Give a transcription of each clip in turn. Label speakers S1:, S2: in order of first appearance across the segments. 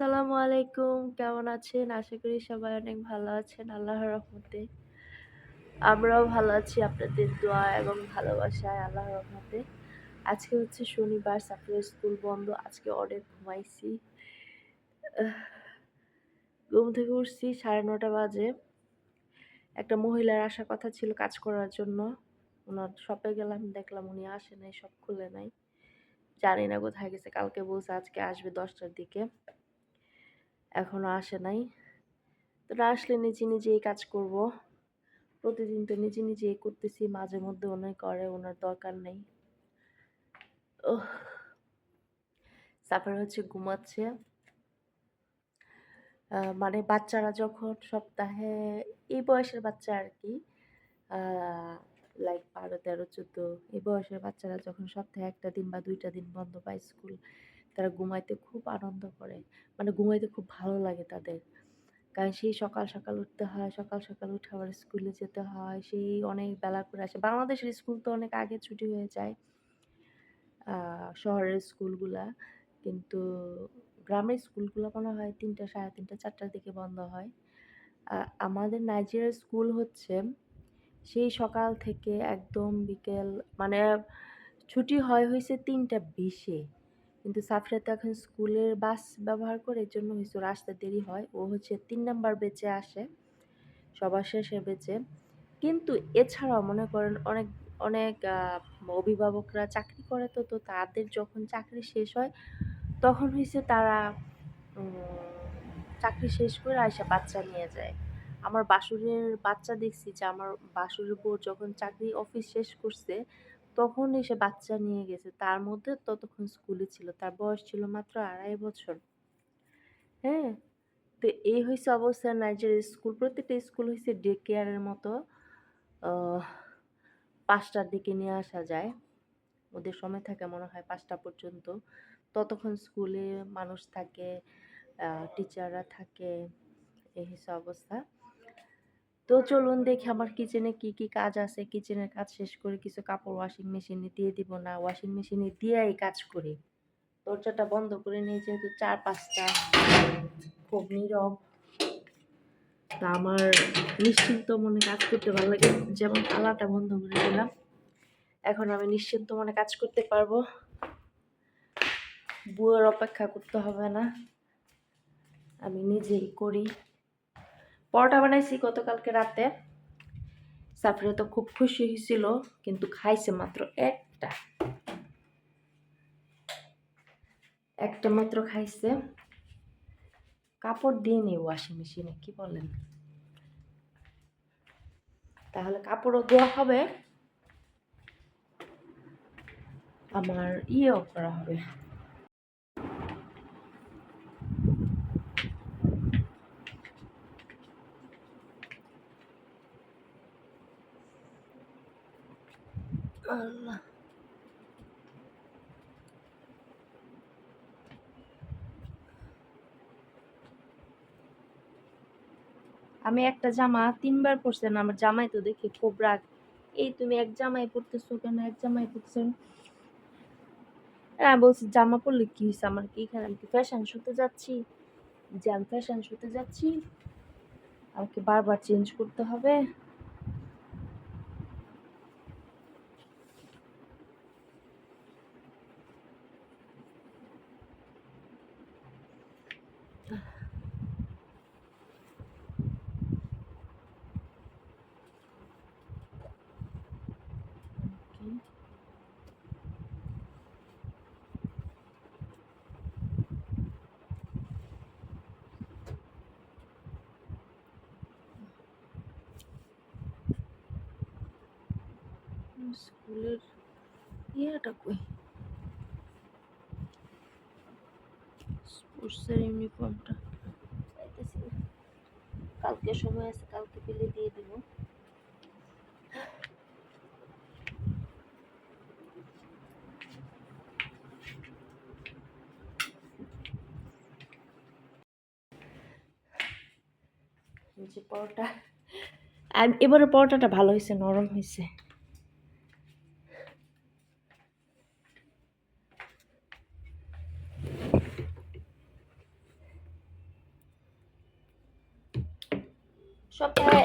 S1: আসসালামু আলাইকুম। কেমন আছেন? আশা করি সবাই অনেক ভালো আছেন, আল্লাহর রহমতে। আমরাও ভালো আছি, আপনাদের দোয়া এবং ভালোবাসায়, আল্লাহর রহমতে। আজকে হচ্ছে শনিবার সাফিরের স্কুল বন্ধ। আজকে অনেক ঘুমাইছি। ঘুম থেকে উঠছি সাড়ে নটা বাজে। একটা মহিলার আসার কথা ছিল কাজ করার জন্য। ওনার শপে গেলাম, দেখলাম উনি আসে নাই, সব খুলে নাই। জানি না কোথায় গেছে, কালকে বলছে আজকে আসবে দশটার দিকে। এখনও আসে নাই। তো আসলে নিজে নিজেই কাজ করব। প্রতিদিন তো নিজে নিজেই করতেছি, মাঝে মধ্যে উনি করে ওনার দরকার নেই। ও সাফার হচ্ছে ঘুমাচ্ছে। মানে বাচ্চারা যখন সপ্তাহে, এই বয়সের বাচ্চা আর কি লাইক বারো, তেরো, চোদ্দ, এই বয়সের বাচ্চারা যখন সপ্তাহে একটা দিন বা দুইটা দিন বন্ধ পায় স্কুল তারা ঘুমাইতে খুব আনন্দ করে। মানে ঘুমাইতে খুব ভালো লাগে তাদের। কারণ সেই সকাল সকাল উঠতে হয়, সকাল সকাল উঠে আবার স্কুলে যেতে হয়, সেই অনেক বেলা করে আসে। বাংলাদেশের স্কুল তো অনেক আগে ছুটি হয়ে যায় শহরের স্কুলগুলা কিন্তু গ্রামের স্কুলগুলো মনে হয় তিনটা, সাড়ে তিনটা, চারটার দিকে বন্ধ হয়। আমাদের নাইজেরিয়ার স্কুল হচ্ছে সেই সকাল থেকে একদম বিকেল মানে ছুটি হয় হয়েছে তিনটা বিশে। কিন্তু সাফরিয়া তো এখন স্কুলের বাস ব্যবহার করে এর জন্য হয়েছে আসতে দেরি হয়। ও হচ্ছে তিন নাম্বার বেচে আসে, সবার শেষে বেচে। কিন্তু এছাড়াও মনে করেন অনেক অনেক অভিভাবকরা চাকরি করে তো তো তাদের যখন চাকরি শেষ হয়, তখন হয়েছে তারা চাকরি শেষ করে আয়সা বাচ্চা নিয়ে যায়। আমার বাসুরের বাচ্চা দেখছি যে আমার বাসুরের বউ যখন চাকরি অফিস শেষ করছে তখন এসে বাচ্চা নিয়ে গেছে। তার মধ্যে ততক্ষণ স্কুলে ছিল। তার বয়স ছিল মাত্র আড়াই বছর। হ্যাঁ? তো এই হয়েছে অবস্থা নাইজেরিয়া স্কুল, প্রত্যেকটা স্কুল হয়েছে ডে কেয়ারের মতো পাঁচটার দিকে নিয়ে আসা যায়। ওদের সময় থাকে মনে হয় পাঁচটা পর্যন্ত। ততক্ষণ স্কুলে মানুষ থাকে টিচাররা থাকে। এই হচ্ছে অবস্থা। তো চলুন দেখি আমার কিচেনে কি কি কাজ আছে। কিচেনের কাজ শেষ করে কিছু কাপড় ওয়াশিং মেশিনে দিয়ে দিব না। ওয়াশিং মেশিনে দিয়েই কাজ করি। দরজাটা বন্ধ করে নিয়ে যেহেতু চার পাঁচটা খুব নীরব। তা আমার নিশ্চিন্ত মনে কাজ করতে ভালো লাগে। যেমন তালাটা বন্ধ করে দিলাম। এখন আমি নিশ্চিন্ত মনে কাজ করতে পারব। বুয়ের অপেক্ষা করতে হবে না। আমি নিজেই করি। পরোটা বানাইছি গতকালকে রাতে। সাফরে তো খুব খুশি হয়েছিল, কিন্তু খাইছে মাত্র একটা। একটা মাত্র খাইছে। কাপড় দিয়ে নেই ওয়াশিং মেশিনে কি বলেন? তাহলে কাপড়ও দেওয়া হবে। আমার ইয়েও করা হবে আল্লাহ আমি একটা জামা তিনবার পরছিলাম, আমার জামাই তো দেখি খুব রাগ। এই তুমি এক জামাই পরতেছো কেন? এক জামাই পরতেছো হ্যাঁ বলছি জামা পরলে কি হয়েছে আমার কি? এখানে আমি কি ফ্যাশন শুতে যাচ্ছি? যে আমি ফ্যাশন শুতে যাচ্ছি, আমাকে বারবার চেঞ্জ করতে হবে। স্কুলের ইয়েটা কই? স্পোর্টসের ইউনিফর্মটা। কালকে সময় আছে কালকে পেলে দিয়ে দেবো। যে পরোটা। এবারে পরোটাটা ভালো হয়েছে নরম হয়েছে। সপ্তাহে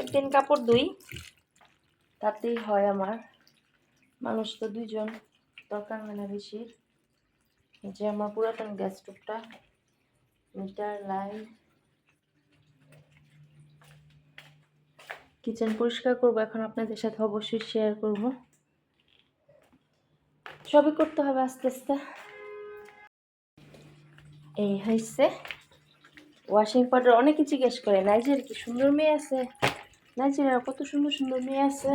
S1: একদিন কাপড় ধুই, তাতেই হয় আমার। মানুষ তো দুইজন, দরকার হয় না বেশি। যে আমার পুরাতন গ্যাস স্টোভটা মিটার, লাইন। কিচেন পরিষ্কার করব, এখন আপনাদের সাথে অবশ্যই শেয়ার করব। সবই করতে হবে আস্তে আস্তে। এই হয়েছে ওয়াশিং পাউডার অনেকে জিজ্ঞেস করে নাইজের কি সুন্দর মেয়ে আছে? নাইজেরিয়া কত সুন্দর সুন্দর মেয়ে আছে?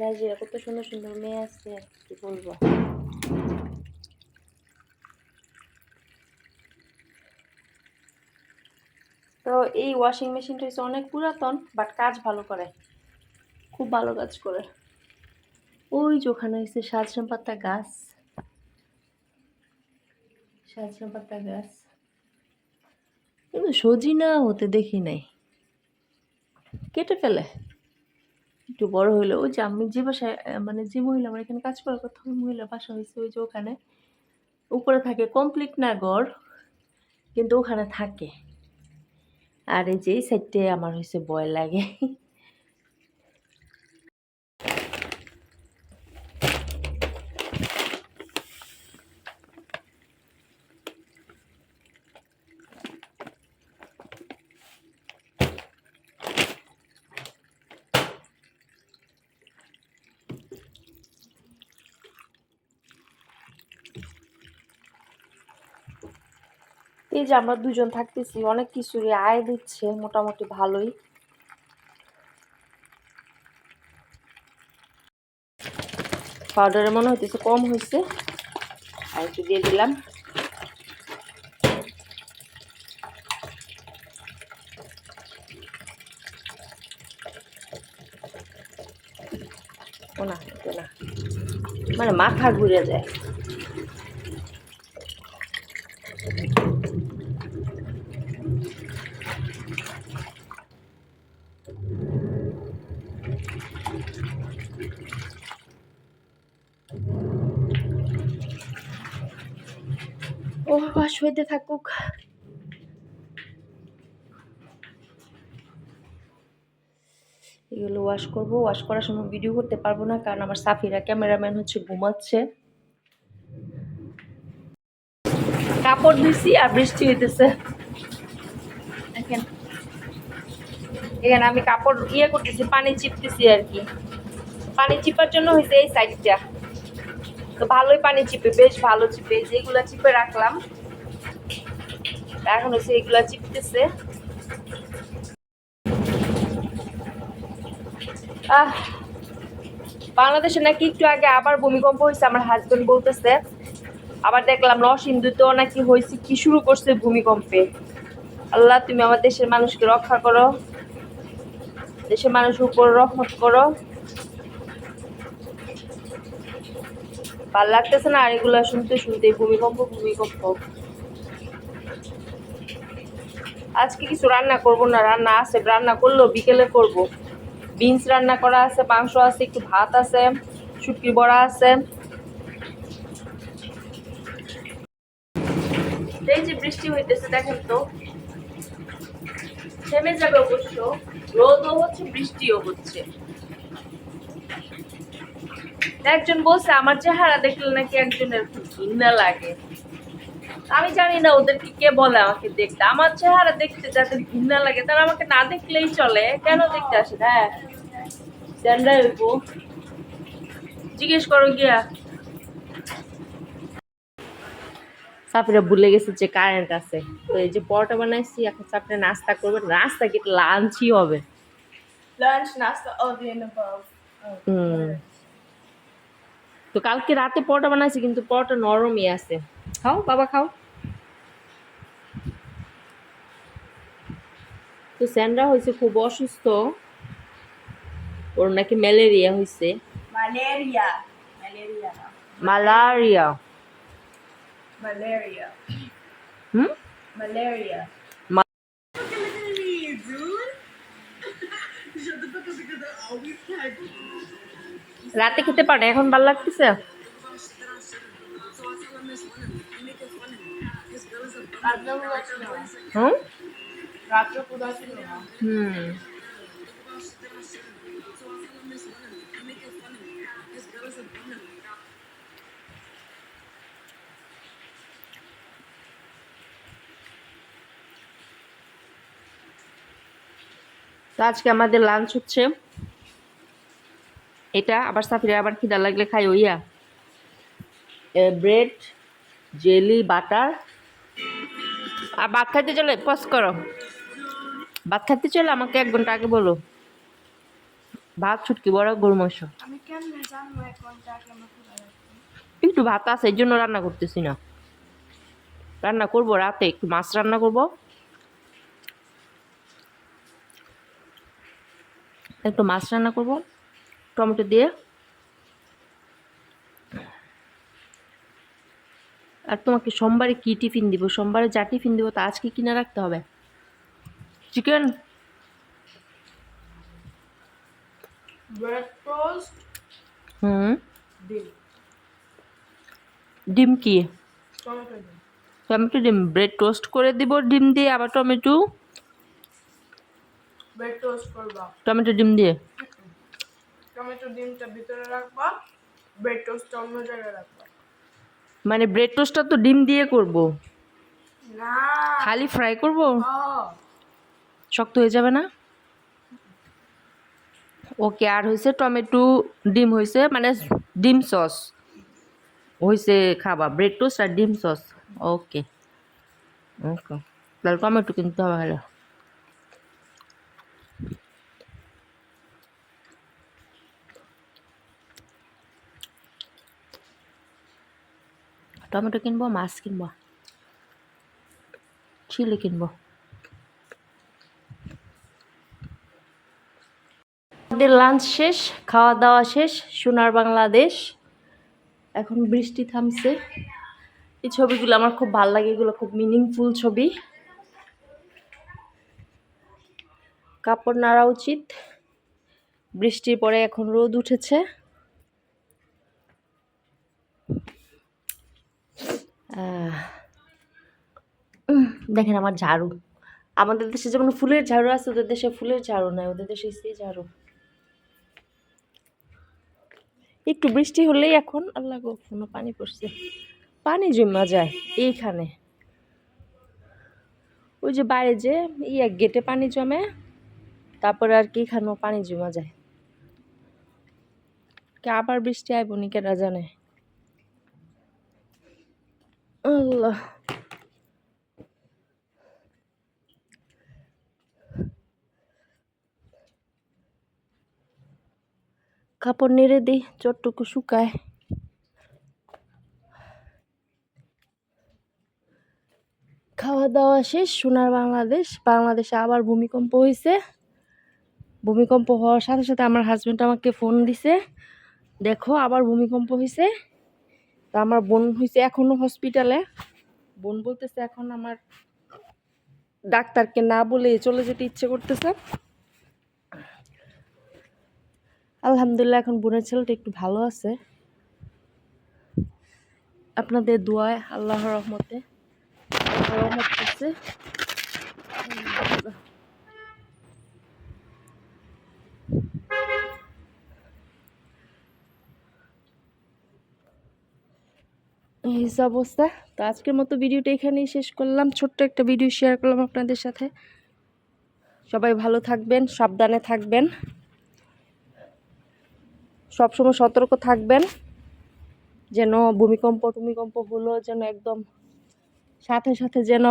S1: নাইজেরিয়া কত সুন্দর সুন্দর মেয়ে আছে? কি বলব? তো এই ওয়াশিং মেশিনটা হচ্ছে অনেক পুরাতন বাট কাজ ভালো করে। খুব ভালো কাজ করে। ওই যে ওখানে হচ্ছে সাজনা পাতা গাছ। সাজনা পাতা গাছ। কিন্তু সজিনা হতে দেখি নাই। কেটে ফেলে। একটু বড় হইল। ওই যে আমি যে বাসায় মানে যে মহিলা আমার এখানে কাজ করার কথা, ওই মহিলা বাসা হয়েছে ওই যে ওখানে। উপরে থাকে কমপ্লিট না ঘর, কিন্তু ওখানে থাকে। আর এই যে এই সাইডে আমার হয়েছে ভয় লাগে। এই যে আমরা দুজন থাকতেছি, অনেক কিছুরই আয় দিচ্ছে, মোটামুটি ভালোই। পাউডারের মনে হইতেছে কম হয়েছে আর একটু দিয়ে দিলাম। ও না। মানে মাথা ঘুরে যায় ও বাস হইতে থাকুক। এগুলো ওয়াশ করব। ওয়াশ করার সময় ভিডিও করতে পারব না, কারণ আমার সাফিরা ক্যামেরাম্যান হচ্ছে, ঘুমাচ্ছে। কাপড় ধুইছি আর বৃষ্টি হইতেছে। এখানে আমি কাপড় ইয়ে করতেছি, পানি চিপতেছি আর কি। পানি চিপার জন্য হয়েছে এই সাইডটা তো ভালোই পানি চিপে, বেশ ভালো চিপে। যেগুলা চিপে রাখলাম এখন হচ্ছে এগুলা চিপতেছে। আহ, বাংলাদেশে নাকি একটু আগে আবার ভূমিকম্প হয়েছে, আমার হাজবেন্ড বলতেছে। আবার দেখলাম নরসিংদীতেও নাকি হয়েছে, কি শুরু করছে ভূমিকম্পে। আল্লাহ, তুমি আমার দেশের মানুষকে রক্ষা করো। দেশের মানুষের উপর রহমত করো। ভালো লাগতেছে না আর এগুলো শুনতে শুনতে ভূমিকম্প ভূমিকম্প। আজকে কিছু রান্না করব না, রান্না আছে, রান্না করলেও বিকেলে করব। বিনস রান্না করা আছে, মাংস আছে, একটু ভাত আছে শুটকি বড়া আছে। এই যে বৃষ্টি হইতেছে, দেখেন তো। থেমে যাবে অবশ্য, রোদও হচ্ছে, বৃষ্টিও হচ্ছে। একজন বলছে, আমার চেহারা দেখলে নাকি একজনের ঘৃণা লাগে। আমি জানি না ওদেরকে কে বলে আমাকে দেখতে। আমার চেহারা দেখতে যাদের ঘৃণা লাগে তারা আমাকে না দেখলেই চলে। কেন দেখতে আসে? হ্যাঁ। স্যান্ডাই হইব জিজ্ঞেস করো গিয়া। সাফিরা ভুলে গেছে যে কারেন্ট আছে তো এই যে পরোটা বানাইছি এখন সাফিরা নাস্তা করবে। নাস্তা কি? লাঞ্চই হবে।
S2: above. Oh,
S1: হুম। তো কালকে রাতে পরোটা বানাইছি কিন্তু পরোটা নরমই আছে। খাও বাবা খাও। তো স্যান্ড্রা হয়েছে খুব অসুস্থ ওর নাকি ম্যালেরিয়া হয়েছে. মালারিয়া
S2: Malaria.
S1: হুম রাতে খেতে পারে এখন ভালো লাগতেছে হুম তো আজকে আমাদের লাঞ্চ হচ্ছে। এটা আবার সাফিরে আবার খিদা লাগলে খাই ওইয়া। ব্রেড জেলি বাটার আর ভাত খাইতে চলে পজ করো। ভাত খাইতে চলে আমাকে এক ঘণ্টা আগে বলো। ভাত ছুটকি বড় গরু মাংস একটু ভাত আছে এই জন্য রান্না করতেছি না। রান্না করব রাতে একটু মাছ রান্না করব। একটু মাছ রান্না করব টমেটো দিয়ে। আর তোমাকে সোমবারে কী টিফিন দিব? সোমবারে যা টিফিন দিব তা আজকে কিনে রাখতে হবে? চিকেন?
S3: ব্রেড টোস্ট
S1: হুম।
S3: ডিম।
S1: ডিম কি?
S3: টমেটো ডিম।
S1: ব্রেড টোস্ট করে দিব ডিম দিয়ে আবার টমেটো?
S3: ব্রেড টোস্ট করবা।
S1: টমেটো ডিম দিয়ে?
S3: টমেটো ডিমটা ভিতরে রাখবা ব্রেড টোস্টটা অন্য জায়গায় রাখবা।
S1: মানে ব্রেড টোস্টটা তো ডিম দিয়ে করব।
S3: না।
S1: খালি ফ্রাই করব? শক্ত হয়ে যাবে না? ওকে, আর হয়েছে টমেটো ডিম হয়েছে মানে ডিম সস। হয়েছে খাবা, ব্রেড টোস্ট আর ডিম সস। ওকে ওকে। তাহলে টমেটো কিনতে হবে হলো টমেটো কিনবো, মাছ কিনবো, চিলি কিনবো। আমাদের লাঞ্চ শেষ খাওয়া দাওয়া শেষ, সোনার বাংলাদেশ। এখন বৃষ্টি থামছে। এই ছবিগুলো আমার খুব ভালো লাগে, এগুলো খুব মিনিংফুল ছবি। কাপড় নাড়া উচিত। বৃষ্টির পরে এখন রোদ উঠেছে। দেখেন আমার ঝাড়ু। আমাদের দেশে যেমন ফুলের ঝাড়ু আছে, ওদের দেশে ফুলের ঝাড়ু নাই, ওদের দেশে সেই ঝাড়ু। একটু বৃষ্টি হলেই এখন, আল্লাহ কোনো পানি পড়ছে। পানি জমা যায় এইখানে। ওই যে বাইরে যে ইয়া গেটে পানি জমে, তারপরে আর কি এখানেও পানি জমা যায় কে আবার বৃষ্টি আইব নি কেনা জানে। আল্লাহ। কাপড় নেড়ে দিই, চটটুকু শুকায়। খাওয়া দাওয়া শেষ, সোনার বাংলাদেশ, বাংলাদেশে আবার ভূমিকম্প হয়েছে ভূমিকম্প হওয়ার সাথে সাথে আমার হাজব্যান্ড আমাকে ফোন দিছে, দেখো আবার ভূমিকম্প হয়েছে তা আমার বোন হয়েছে এখনও হসপিটালে বোন বলতেছে, এখন আমার ডাক্তারকে না বলে চলে যেতে ইচ্ছে করতেছে। আলহামদুলিল্লাহ, এখন বোনের ছেলেটা একটু ভালো আছে। আপনাদের দোয়ায় আল্লাহর রহমতে রহমত করছে। অবস্থা। তো আজকের মতো ভিডিওটা এখানেই শেষ করলাম। ছোট্ট একটা ভিডিও শেয়ার করলাম আপনাদের সাথে। সবাই ভালো থাকবেন, সাবধানে থাকবেন। সবসময় সতর্ক থাকবেন, যেন ভূমিকম্প টুমিকম্প হলো যেন একদম সাথে সাথে যেন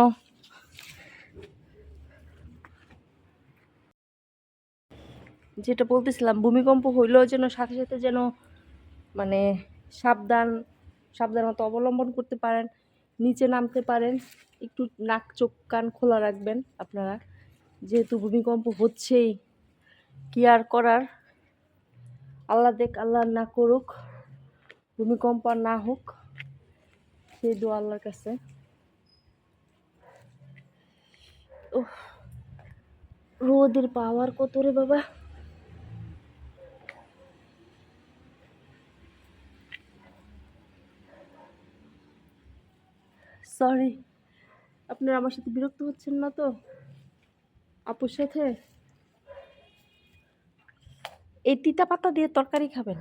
S1: যেটা বলতেছিলাম, ভূমিকম্প হইলেও যেন সাথে সাথে যেন মানে সাবধান সাবধানতা অবলম্বন করতে পারেন, নিচে নামতে পারেন, একটু নাক, চোখ, কান খোলা রাখবেন আপনারা। যেহেতু ভূমিকম্প হচ্ছেই, কি আর করার? আল্লাহ দেখ আল্লাহ না করুক ভূমিকম্প না হোক সেই দোয়া আল্লাহর কাছে। উফ, রোদের পাওয়ার কত রে বাবা। সরি আপনারা আমার সাথে বিরক্ত হচ্ছেন না তো? আপুর সাথে? এই তিতা পাতা দিয়ে তরকারি খাবেন?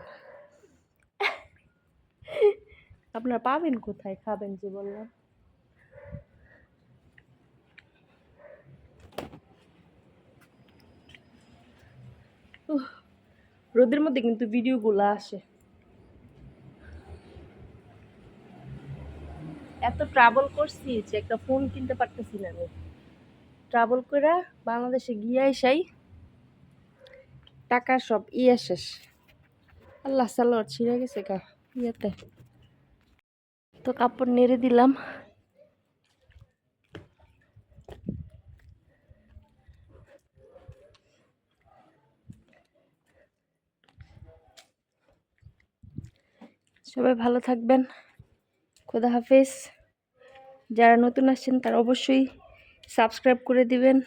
S1: আপনারা পাবেন কোথায়? খাবেন যে বললাম। রোদের মধ্যে কিন্তু ভিডিওগুলো আসে। এত ট্রাভেল করছি যে একটা ফোন কিনতে পারতেছি না আমি। ট্রাভেল করে বাংলাদেশে গিয়ে আইসাই টাকা সব ইয়ে শেষ। আল্লাহ সালোয়ার ছিঁড়ে গেছে গা, ইয়েতে। তো কাপড় নেড়ে দিলাম। সবাই ভালো থাকবেন। খোদা হাফেজ। যারা নতুন আসছেন, তারা অবশ্যই সাবস্ক্রাইব করে দিবেন।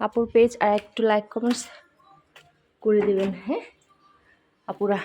S1: আপুর পেজ আর একটু লাইক কমেন্টস করে দেবেন হ্যাঁ? আপুরা।